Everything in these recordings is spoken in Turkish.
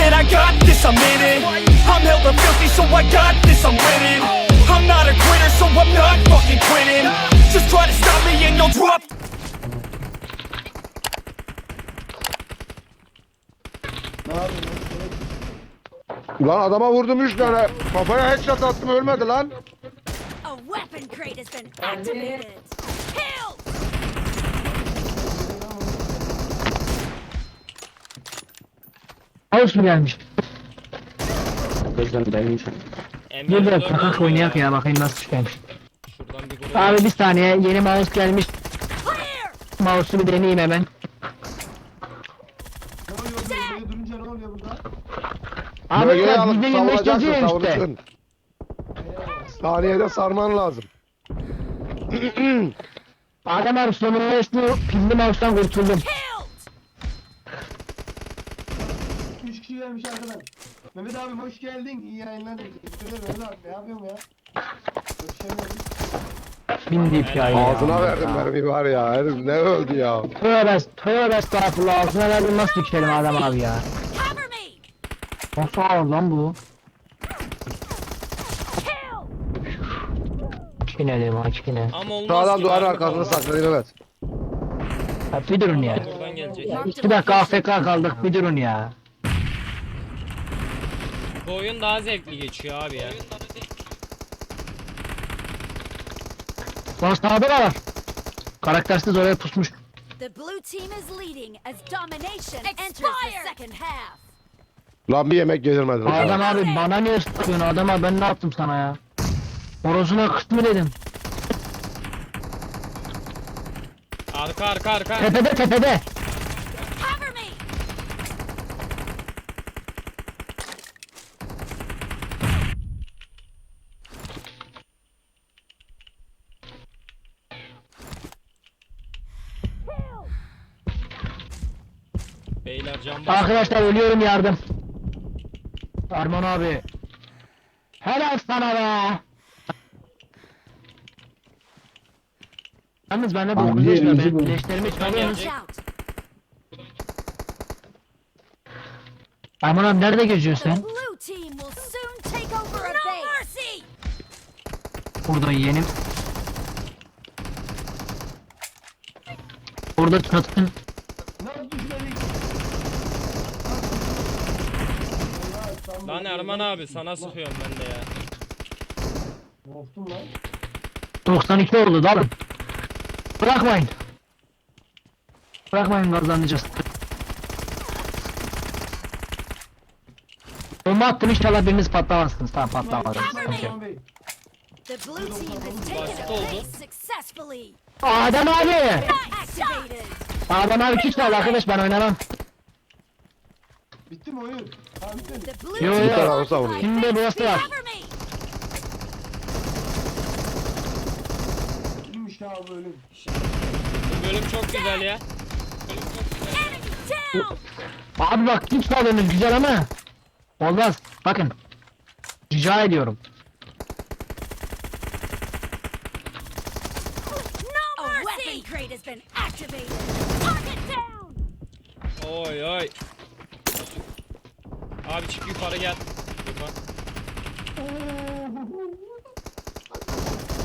said I got this, I'm in it I'm hella filthy, so I got this, I'm winning I'm not a quitter, so I'm not fucking quitting Just try to stop me and you'll drop Lan adama vurdum 3 tane. Kafaya headshot attım ölmedi lan. A weapon crate has been activated. Kill! House mu gelmiş? Emre Bir de kakak oynayak ya bakayım nasıl. Şuradan bir. Abi bir saniye yeni mouse gelmiş. Mouse'u bir deneyeyim hemen. Böyle durunca ne oluyor burada? Abi Bölgeye ya alıp bizde 25 savuracaksın yazıyor işte. Saniyede sarman lazım. Adem abi sonunda şu pilli mouse'dan kurtuldum. gelmiş arkadan. Mehmet abi hoş geldin. İyi yayınlar. Teşekkür ederim Mehmet abi. Ne yapıyorsun ya? Görüşemiyoruz. Bin ya. Ağzına verdim mermi var ya. Herif ne öldü ya. Tövbe tövbe estağfurullah ağzına verdim nasıl dikelim Adem abi ya. Cover me! Nasıl ağır lan bu? Kill! Çikine dedim ha çikine. Ama olmaz Sağdan ki, duvarın mermi arkasına saklayın evet. Ha, bir durun ya. Buradan gelecek. İki dakika AFK kaldık bir durun ya. Bu oyun daha zevkli geçiyor abi ya. Lan sağda da var. Karaktersiz oraya pusmuş. The blue team is leading as domination enters the second half. Lan bir yemek yedirmedin. Adam abi bana niye sıkıyorsun adam abi ben ne yaptım sana ya? Horozuna kıst mı dedim? Arka arka arka. Tepede tepede. Cover me! Beyler can bas. Arkadaşlar ölüyorum yardım. Arman abi. Helal sana be. Yalnız bende 9 yaşında ben leşlerimi çalıyorsunuz. Watch out! Arman abi nerede geziyorsun The sen? blue team will soon take over a base. No mercy! Burada yeğenim. Burada çatın. Nasıl düşmedik? Lan Erman abi sana sıkıyorum ben de ya. Korktum lan. 92 oldu dalın. Bırakmayın. Bırakmayın kazanacağız. Bomba attım inşallah biriniz patlamazsınız. Tamam patlamadı. Sıkıntı yok. Osman Bey. The blue team has taken Basit a oldu. base successfully. Adem abi. Activated. Adem abi kick arkadaş ben oynamam. Bitti mi oyun? Yo, yo. is tarafı savunuyor. Şimdi burası var. Cover me! Kimmiş ya bu ölüm? Bu bölüm çok güzel ya. Abi bak kick çalıyorsunuz güzel ama. Olmaz. Bakın. Rica ediyorum. No mercy! A weapon crate has been activated. Target down! Oy oy. Abi çık yukarı gel. Durma.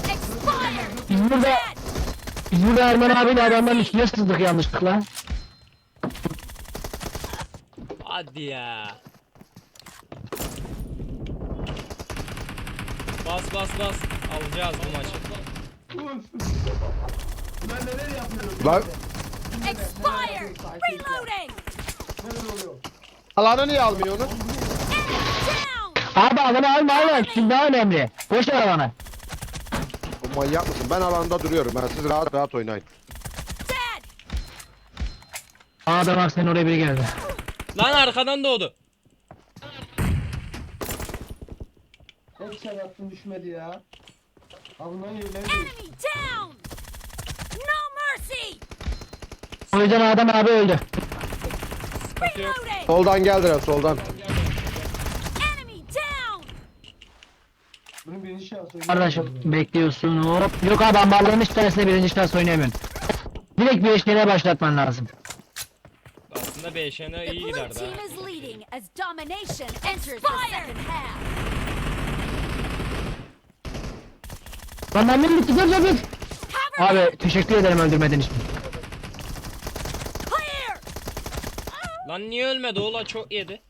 Expired! Biz burada biz burada Erman abiyle adamların üstüne sızdık yanlışlıkla. Hadi ya. Bas bas bas. Alacağız bu maçı. Ben neler yapıyorum? Lan Expired! Reloading! Neler oluyor? Alanı niye almıyor onu? Abi alanı alma alma. Kill daha önemli. Boş ver alanı. Bu Manyak mısın? Ben alanda duruyorum. Ben siz rahat rahat oynayın. Adam bak senin oraya biri geldi. Lan arkadan doğdu. Hep sen attın düşmedi ya. Alman yerleri değil. Enemy down! No mercy! O yüzden Adem abi öldü. Soldan geldiler soldan. Enemy down! Bunun birinci şansı. Kardeşim bekliyorsun hop. Yok abi ambarların hiç tanesinde birinci şans oynayamıyorsun. Direkt bir eşliğine başlatman lazım. Aslında BŞN The iyi blue giderdi team ha. is leading as domination enters the second half. Lan ben benim bitti dur dur dur. Cover me! Abi teşekkür ederim öldürmediğin için. Lan niye ölmedi ola çok yedi.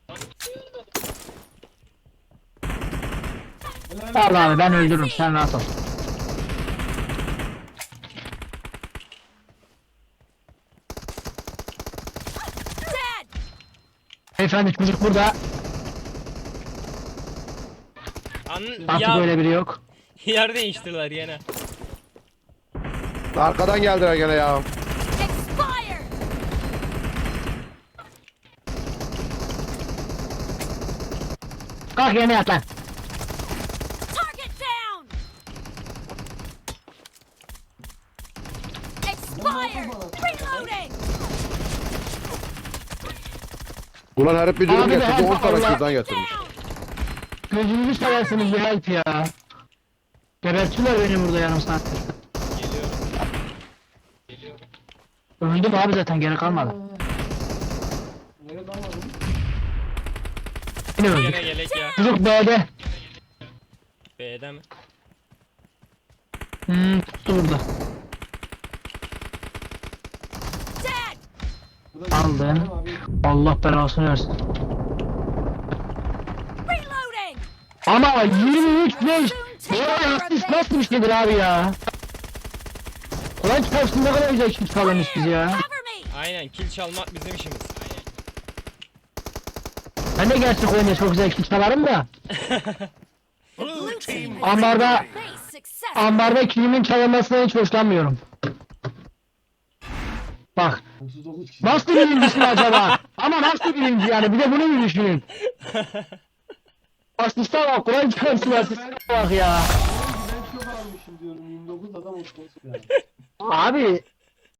Vallahi abi ben öldürürüm sen rahat ol. Beyefendi çocuk burada. An Artık ya öyle biri yok. yer değiştirdiler yine. Arkadan geldiler gene ya. Expired! Kalk yerine yat lan. Target down! Expired! Reloading! Ulan herif bir dürüm getirdi 10 tane kürdan getirmiş. Gözünüzü seversiniz bir help ya. Gebertiyorlar beni burada yarım saattir. Geliyorum. Öldüm abi zaten geri kalmadı. Yine Yine öldük. ya. Çocuk B'de. B'de mi? Hmm tuttu burada. Abi. Allah belasını versin. Reloading! Ama 23 5 Böyle asist nasıl bir şeydir abi ya? Ulan kitapsın ne kadar güzel kitap kalmış biz ya. Cover me! Aynen kill çalmak bizim işimiz. Ben de gerçek oyunda çok güzel kitap çalarım da. Ambarda ambarda kilimin çalınmasından hiç hoşlanmıyorum. Bak 39 kişi. nasıl birincisin acaba? Ama nasıl birinci yani bir de bunu mu düşünün? Asiste bak Kur'an çıkarsın asiste bak ya. Ben çok almışım diyorum 29 adam olsun ya. Abi